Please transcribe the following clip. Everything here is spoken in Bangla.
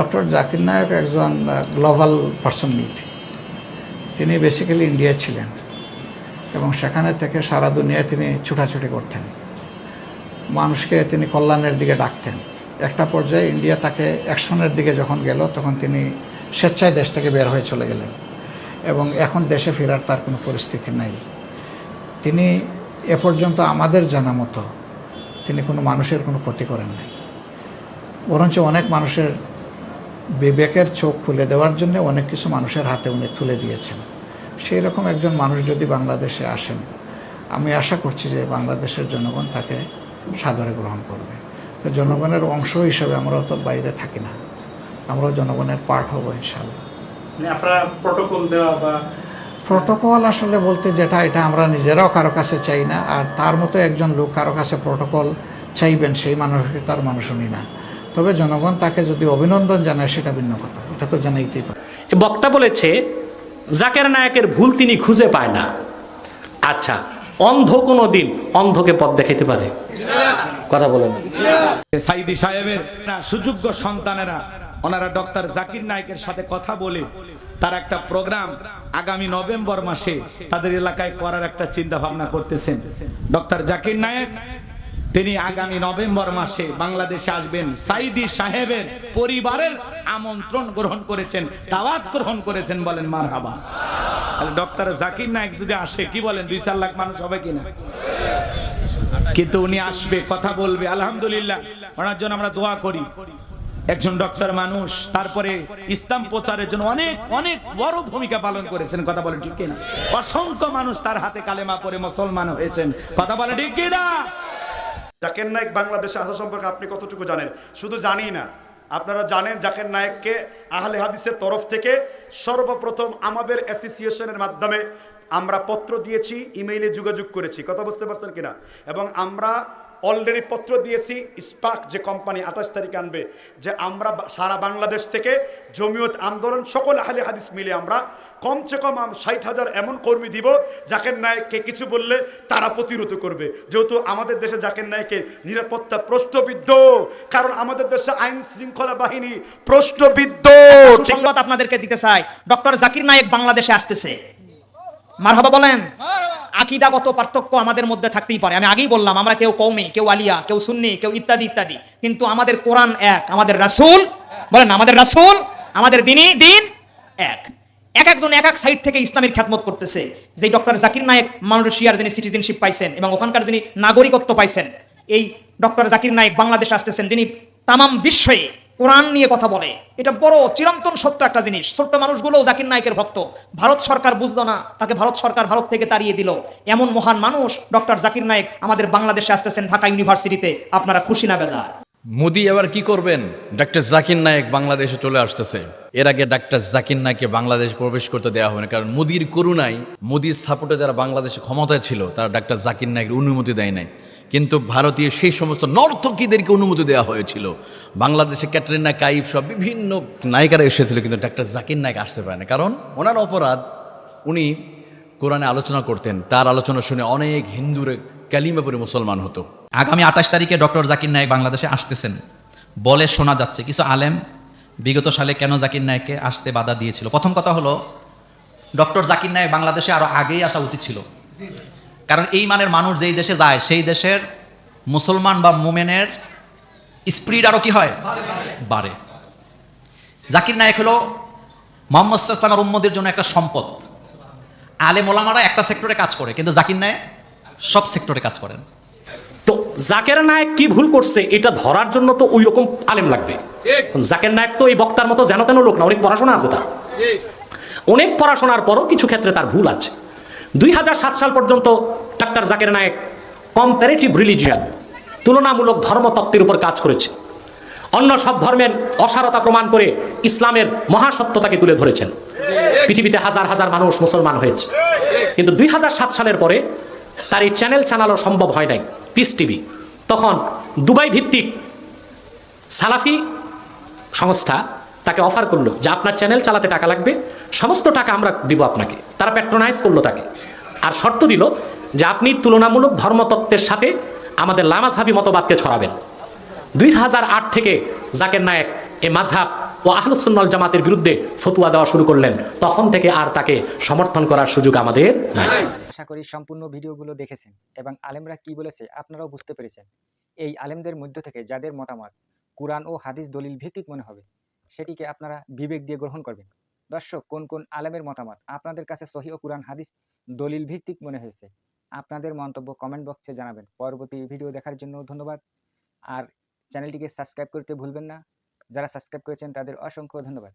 ডক্টর জাকির নায়ক একজন গ্লোবাল পার্সোনালিটি তিনি বেসিক্যালি ইন্ডিয়া ছিলেন এবং সেখানে থেকে সারা দুনিয়ায় তিনি ছুটাছুটি করতেন। মানুষকে তিনি কল্যাণের দিকে ডাকতেন। একটা পর্যায়ে ইন্ডিয়া তাকে অ্যাকশনের দিকে যখন গেল, তখন তিনি স্বেচ্ছায় দেশ থেকে বের হয়ে চলে গেলেন এবং এখন দেশে ফেরার তার কোনো পরিস্থিতি নাই। তিনি এ পর্যন্ত আমাদের জানা মতো তিনি কোনো মানুষের কোনো ক্ষতি করেন নাই। বরঞ্চ অনেক মানুষের বিবেকের চোখ খুলে দেওয়ার জন্য অনেক কিছু মানুষের হাতে উনি তুলে দিয়েছেন। সেই রকম একজন মানুষ যদি বাংলাদেশে আসেন আমি আশা করছি যে বাংলাদেশের জনগণ তাকে সাদরে গ্রহণ করবে। তো জনগণের অংশ হিসেবে আমরা তো বাইরে থাকি না। আমরা জনগণের পার্ট হব ইনশাল্লাহ মানে আপনারা প্রটোকল দেওয়া বা প্রোটোকল আসলে বলতে যেটা এটা আমরা নিজেরাও কারও কাছে চাই না আর তার মতো একজন লোক কারও কাছে প্রোটোকল চাইবেন সেই মানুষকে তার মানুষ উনি না। তবে জনগণ তাকে যদি অভিনন্দন জানায় সেটা ভিন্ন কথা। এটা তো জানাইতেই পারে। বক্তা বলেছে জাকের নায়কের ভুল তিনি খুঁজে পায় না। আচ্ছা অন্ধ কোনো দিন অন্ধকে পথ দেখাইতে পারে? কথা বলেন। সাইদি সাহেবের সুযোগ্য সন্তানেরা ওনারা ডক্টর জাকির নায়কের সাথে কথা বলে তার একটা প্রোগ্রাম আগামী নভেম্বর মাসে তাদের এলাকায় করার একটা চিন্তা ভাবনা করতেছেন। ডক্টর জাকির নায়ক তিনি আগামী নভেম্বর মাসে বাংলাদেশে আসবেন। সাইদি সাহেবের পরিবারের আমন্ত্রণ গ্রহণ করেছেন, দাওয়াত গ্রহণ করেছেন বলেন মার হাবা ডক্টর জাকির নায়ক যদি আসে, কি বলেন, দুই চার লাখ মানুষ হবে কিনা? কিন্তু উনি আসবে, কথা বলবে, আলহামদুলিল্লাহ। ওনার জন্য আমরা দোয়া করি। একজন ডক্টর মানুষ, তারপরে ইসলাম প্রচারের জন্য অনেক অনেক বড় ভূমিকা পালন করেছেন, কথা বলে ঠিক কিনা? অসংখ্য মানুষ তার হাতে কালেমা পরে মুসলমান হয়েছেন, কথা বলে ঠিক কিনা? জাকের নায়ক বাংলাদেশে আসা সম্পর্কে আপনি কতটুকু জানেন? শুধু জানি না, আপনারা জানেন জাকের নায়ককে আহলে হাদিসের তরফ থেকে সর্বপ্রথম আমাদের অ্যাসোসিয়েশনের মাধ্যমে আমরা পত্র দিয়েছি ইমেইলে যোগাযোগ করেছি। কথা বুঝতে পারছেন কিনা? এবং আমরা অলরেডি পত্র দিয়েছি স্পার্ক যে কোম্পানি আঠাশ তারিখে আনবে যে আমরা সারা বাংলাদেশ থেকে জমিয়ত আন্দোলন সকল আহলে হাদিস মিলে আমরা কমসে কম ষাট হাজার এমন কর্মী দিব জাকের নায়ককে কিছু বললে তারা প্রতিরোধ করবে। যেহেতু আমাদের দেশে জাকের নায়কের নিরাপত্তা প্রশ্নবিদ্ধ কারণ আমাদের দেশে আইন শৃঙ্খলা বাহিনী প্রশ্নবিদ্ধ। আপনাদেরকে দিতে চাই। ডক্টর জাকির নায়েক বাংলাদেশে আসতেছে। মারহাবা বলেন। আকিদাগত পার্থক্য আমাদের মধ্যে থাকতেই পারে। আমি আগেই বললাম, আমরা কেউ কৌমি কেউ আলিয়া, কেউ সুন্নি, কেউ ইত্যাদি ইত্যাদি। কিন্তু আমাদের কোরআন এক, আমাদের রাসূল, বলেন আমাদের রাসূল, আমাদের দিনই দিন এক। এক একজন এক এক সাইড থেকে ইসলামের খ্যাতমত করতেছে, যে ডক্টর জাকির নায়েক মালয়েশিয়ার যিনি সিটিজেনশিপ পাইছেন এবং ওখানকার যিনি নাগরিকত্ব পাইছেন, এই ডক্টর জাকির নায়েক বাংলাদেশ আসতেছেন, যিনি তামাম বিশ্বে কোরআন নিয়ে কথা বলে। এটা বড় চিরন্তন সত্য একটা জিনিস। ছোট্ট মানুষগুলো জাকির নায়কের ভক্ত। ভারত সরকার বুঝলো না, তাকে ভারত সরকার ভারত থেকে তাড়িয়ে দিল। এমন মহান মানুষ ডক্টর জাকির নায়ক আমাদের বাংলাদেশে আসতেছেন ঢাকা ইউনিভার্সিটিতে। আপনারা খুশি না বেজার? মোদি এবার কি করবেন? ডাক্তার জাকির নায়েক বাংলাদেশে চলে আসতেছে। এর আগে ডাক্তার জাকির নায়েককে বাংলাদেশ প্রবেশ করতে দেওয়া হবে না, কারণ মোদির করুণায়, মোদির সাপোর্টে যারা বাংলাদেশে ক্ষমতায় ছিল, তারা ডাক্তার জাকির নায়কের অনুমতি দেয় নাই। কিন্তু ভারতীয় সেই সমস্ত নর্তকীদেরকে অনুমতি দেওয়া হয়েছিল। বাংলাদেশে ক্যাটরিনা কাইফ সব বিভিন্ন নায়িকারা এসেছিল, কিন্তু ডাক্তার জাকির নায়ক আসতে পারে না কারণ ওনার অপরাধ, উনি কোরআনে আলোচনা করতেন, তার আলোচনা শুনে অনেক হিন্দুরে ক্যালিমা পরে মুসলমান হতো। আগামী আঠাশ তারিখে ডক্টর জাকির নায়ক বাংলাদেশে আসতেছেন। বলে শোনা যাচ্ছে, কিছু আলেম বিগত সালে কেন জাকির নায়েককে আসতে বাধা দিয়েছিল? প্রথম কথা হলো, ডক্টর জাকির নায়ক বাংলাদেশে আরও আগেই আসা উচিত ছিল। কারণ এই মানের মানুষ যেই দেশে যায় সেই দেশের মুসলমান বা মুমেনের স্পিড আরও কি হয়? বাড়ে। জাকির নায়ক হলো মোহাম্মদ ইসলামের উম্মদের জন্য একটা সম্পদ। আলেম ওলামারা একটা সেক্টরে কাজ করে কিন্তু জাকির নায়ক সব সেক্টরে কাজ করেন। তো জাকের নায়ক কি ভুল করছে এটা ধরার জন্য তো ওই রকম আলেম লাগবে। জাকের নায়ক তো এই বক্তার মতো যেন তেন লোক না অনেক পড়াশোনা আছে তার। অনেক পড়াশোনার পরও কিছু ক্ষেত্রে তার ভুল আছে। দুই হাজার সাত সাল পর্যন্ত doctor Zakir Naik comparative religion তুলনামূলক ধর্মতত্ত্বের উপর কাজ করেছে। অন্য সব ধর্মের অসারতা প্রমাণ করে ইসলামের মহাসত্যতাকে তুলে ধরেছেন। পৃথিবীতে হাজার হাজার মানুষ মুসলমান হয়েছে। কিন্তু দুই হাজার সাত সালের পরে তার এই চ্যানেল চালানো সম্ভব হয় নাই। পিস টিভি তখন দুবাই ভিত্তিক সালাফি সংস্থা তাকে অফার করল যে আপনার চ্যানেল চালাতে টাকা লাগবে, সমস্ত টাকা আমরা দিব আপনাকে। তারা প্যাট্রোনাইজ করল তাকে। আর শর্ত দিল যে আপনি তুলনামূলক ধর্মতত্ত্বের সাথে আমাদের লামাজহাবি মতবাদকে ছড়াবেন। দুই হাজার আট থেকে জাকের নায়েক এ মাঝহাব ও আহলুসুন্নল জামাতের বিরুদ্ধে ফতুয়া দেওয়া শুরু করলেন, তখন থেকে আর তাকে সমর্থন করার সুযোগ আমাদের আশা করি সম্পূর্ণ ভিডিওগুলো দেখেছেন এবং আলেমরা কি বলেছে আপনারাও বুঝতে পেরেছেন। এই আলেমদের মধ্য থেকে যাদের মতামত কোরআন ও হাদিস দলিল ভিত্তিক মনে হবে। সেটিকে আপনারা বিবেক দিয়ে গ্রহণ করবেন। দর্শক, কোন কোন আলেমের মতামত? আপনাদের কাছে সহি ও কোরআন হাদিস দলিল ভিত্তিক মনে হয়েছে। আপনাদের মন্তব্য কমেন্ট বক্সে জানাবেন। পরবর্তী ভিডিও দেখার জন্য ধন্যবাদ। আর চ্যানেলটিকে সাবস্ক্রাইব করতে ভুলবেন না। যারা সাবস্ক্রাইব করেছেন তাদের অসংখ্য ধন্যবাদ।